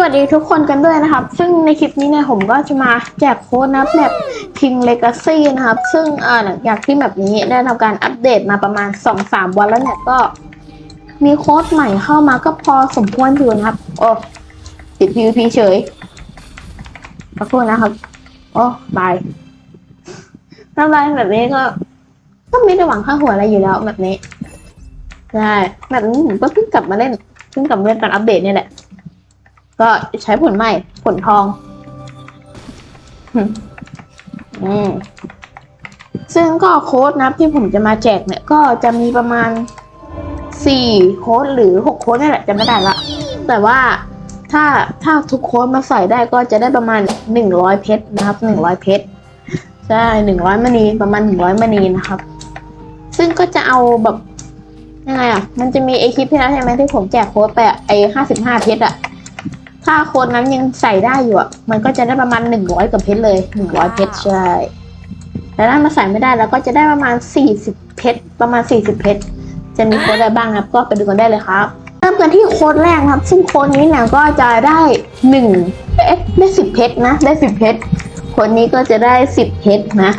วัสดีทุกคนกันด้วยนะครับ ซึ่งในคลิปนี้เนี่ยผมก็จะมาแจกโค้ดนับแบบ King Legacy นะครับ ซึ่งเอ่อหลังจากที่แบบนี้ได้ทำการอัปเดตมาประมาณ 2-3 วันแล้วเนี่ยก็ มีโค้ดใหม่เข้ามาก็พอสมควรอยู่นะครับ โอ้ติด PVP เฉยขอโทษนะครับ โอ้บายทำไรแบบนี้ก็ ก็ไม่ได้หวังค่าหัวอะไรอยู่แล้วแบบนี้ใช่แบบนี้ผมก็เพิ่งกลับมาเล่นเพิ่งกลับมาเล่นตอนอัปเดตเนี่ยแหละ ก็ใช้ผลใหม่ ผลทอง อืมซึ่งก็โค้ดนับที่ผมจะมาแจกเนี่ย ก็จะมีประมาณสี่โค้ดหรือหกโค้ดนี่แหละจะไม่ได้ละ แต่ว่าถ้าถ้าทุกโค้ดมาใส่ได้ก็จะได้ประมาณหนึ่งร้อยเพชรนะครับหนึ่งร้อยเพชรใช่หนึ่งร้อยมณีประมาณหนึ่งร้อยมณีนะครับ ซึ่งก็จะเอาแบบยังไงอะ มันจะมีไอคลิปที่แล้วใช่ไหมที่ผมแจกโค้ดไปะไอห้าสิบห้าเพชรอะ ถ้าโค้ดนั้นยังใส่ได้อยู่อะ มันก็จะได้ประมาณหนึ่งร้อยกว่าเพชรเลยหนึ่งร้อยเพชรใช่ แต่ถ้ามาใส่ไม่ได้แล้วก็จะได้ประมาณสี่สิบเพชรประมาณสี่สิบเพชรจะมีโค้ดอะไรบ้างนะครับ ก็ไปดูกันได้เลยครับ เริ่มกันที่โค้ดแรกนะครับ ซึ่งโค้ดนี้เนี่ยก็จะได้หนึ่งเอ๊ะได้สิบเพชรนะ ได้สิบเพชรโค้ดนี้ก็จะได้สิบเพชรนะ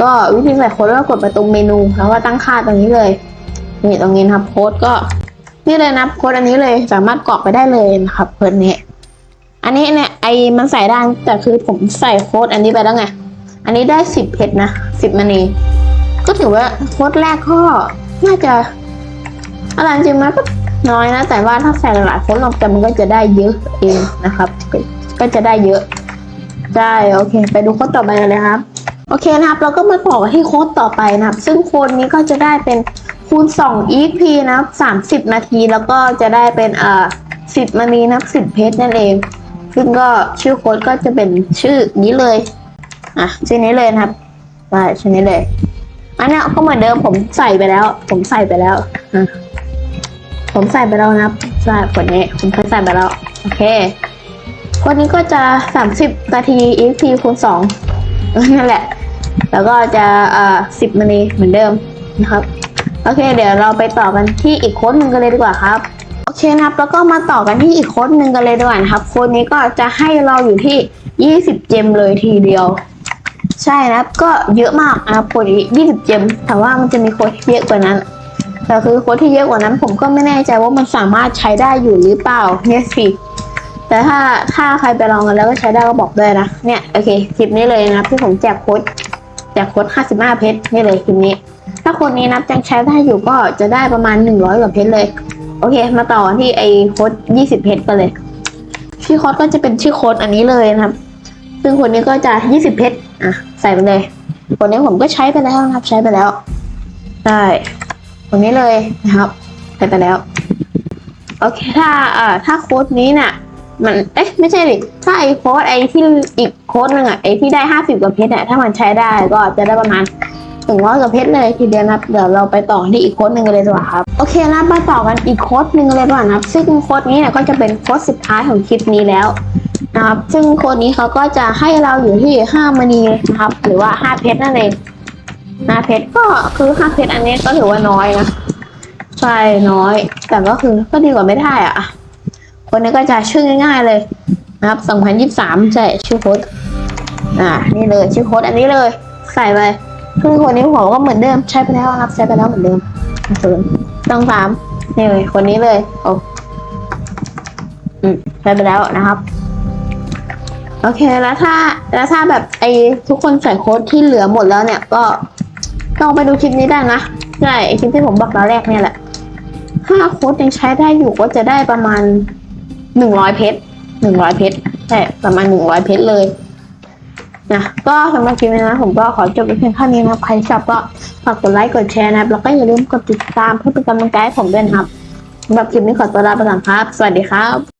ก็วิธีใส่โค้ดก็กดไปตรงเมนูแล้วก็ตั้งค่าตรงนี้เลยนี่ตรงนี้นะครับโค้ดก็นี่เลยนะโค้ดอันนี้เลยสามารถกรอกไปได้เลยนะครับโค้ดนี้ อันนี้เนี่ยไอมันใส่ได้แต่คือผมใส่โค้ดอันนี้ไปแล้วไง อันนี้ได้สิบเพชรนะสิบมณี ก็ถือว่าโค้ดแรกก็น่าจะอะไรจริงๆมันก็น้อยนะ แต่ว่าถ้าใส่หลายๆโค้ดรวมกันมันก็จะได้เยอะเองนะครับก็ก็จะได้เยอะ ได้โอเค ไปดูโค้ดต่อไปเลยครับ โอเคนะครับ เราก็มาต่อกที่โค้ดต่อไปนะครับ ซึ่งโค้ดนี้ก็จะได้เป็นคูณ2 EP นะครับ30 นาทีแล้วก็จะได้เป็นเอ่อ10มณีนะครับ10 เพชรนั่นเอง ซึ่งก็ชื่อโค้ดก็จะเป็นชื่อนี้เลย อะ ชื่อนี้เลยนะครับได้ชื่อนี้เลย อันนี้ก็เหมือนเดิมผมใส่ไปแล้ว ผมใส่ไปแล้วอะผมใส่ไปแล้วนะครับใช่คนนี้ ผมเคยใส่ไปแล้ว โอเควันนี้ก็จะ 30 นาที EP คูณ2เออนั่นแหละ แล้วก็จะเอ่อ10นาทีเหมือนเดิมนะครับ โอเค เดี๋ยวเราไปต่อกันที่อีกโค้ดหนึ่งกันเลยดีกว่าครับ เคนะครับ แล้วก็มาต่อกันที่อีกโค้ดหนึ่งกันเลยดีกว่านะครับ โค้ดนี้ก็จะให้เราอยู่ที่ 20 เจมเลยทีเดียว ใช่นะครับ ก็เยอะมากนะครับโค้ดนี้20 เจม แต่ว่ามันจะมีโค้ดเยอะกว่านั้น แต่คือโค้ดที่เยอะกว่านั้น ผมก็ไม่แน่ใจว่ามันสามารถใช้ได้อยู่หรือเปล่าเนี่ยสิแต่ถ้าถ้าใครไปลองกันแล้วก็ใช้ได้ก็บอกด้วยนะ เนี่ยโอเคคลิปนี้เลยนะครับที่ผมแจกโค้ดแจกโค้ด 55 เพชรนี่เลยคลิปนี้ ถ้าคนนี้นับยังใช้ได้อยู่ก็จะได้ประมาณ 100กว่าเพชรเลย โอเค มาต่อที่ไอโค้ด20เพชรกันเลย ชื่อโค้ดก็จะเป็นชื่อโค้ดอันนี้เลยนะครับ ซึ่งคนนี้ก็จะ20เพชรอะ ใส่ไปเลยคนนี้ผมก็ใช้ไปแล้วนะครับ ใช้ไปแล้ว ได้คนนี้เลยนะครับ ใช้ไปแล้ว โอเค ถ้าเอ่อถ้าโค้ดนี้น่ะ มัน เอ๊ะ ไม่ใช่ดิถ้าไอโค้ดไอที่อีกโค้ดหนึ่งอะ ไอที่ได้50กว่าเพชรเนี่ยถ้ามันใช้ได้ก็จะได้ประมาณ ถึงร้อยกว่าเพชรเลยทีเดียวนะครับ เดี๋ยวเราไปต่อที่อีกโค้ดหนึ่งกันเลยดีกว่าครับ โอเคนะมาต่อกันอีกโค้ดหนึ่งเลยดีกว่านะครับ ซึ่งโค้ดนี้เนี่ยก็จะเป็นโค้ดสุดท้ายของคลิปนี้แล้วนะครับ ซึ่งโค้ดนี้เขาก็จะให้เราอยู่ที่5มณีนะครับ หรือว่า5เพชรนั่นเอง5เพชรก็คือ5เพชรอันนี้ก็ถือว่าน้อยนะใช่น้อย แต่ก็คือก็ดีกว่าไม่ได้อะคนนี้ก็จะชื่อง่าย ๆเลยนะครับ 2023 ใช่ชื่อโค้ดอ่า นี่เลยชื่อโค้ดอันนี้เลย ใส่ไป คือคนนี้ผมก็เหมือนเดิมใช้ไปแล้วครับใช้ไปแล้วเหมือนเดิมศูนย์ต้องสามนี่เลยคนนี้เลยโอ้อืมใช้ไปแล้วนะครับ โอเคแล้วถ้าแล้วถ้าแบบไอทุกคนใส่โค้ดที่เหลือหมดแล้วเนี่ยก็ลองไปดูคลิปนี้ได้นะใช่ไอคลิปที่ผมบอกตอนแรกเนี่ยแหละถ้าโค้ดยังใช้ได้อยู่ก็จะได้ประมาณหนึ่งร้อยเพชรหนึ่งร้อยเพชรใช่ประมาณหนึ่งร้อยเพชรเลย นะก็สำหรับคลิปนี้นะผมก็ขอจบไปเพียงเท่านี้นะครับใครชอบก็ฝากกดไลค์กดแชร์นะครับแล้วก็อย่าลืมกดติดตามเพื่อเป็นกำลังใจให้ผมด้วยนะครับสำหรับคลิปนี้ขอตัวลาไปก่อนครับ สวัสดีครับ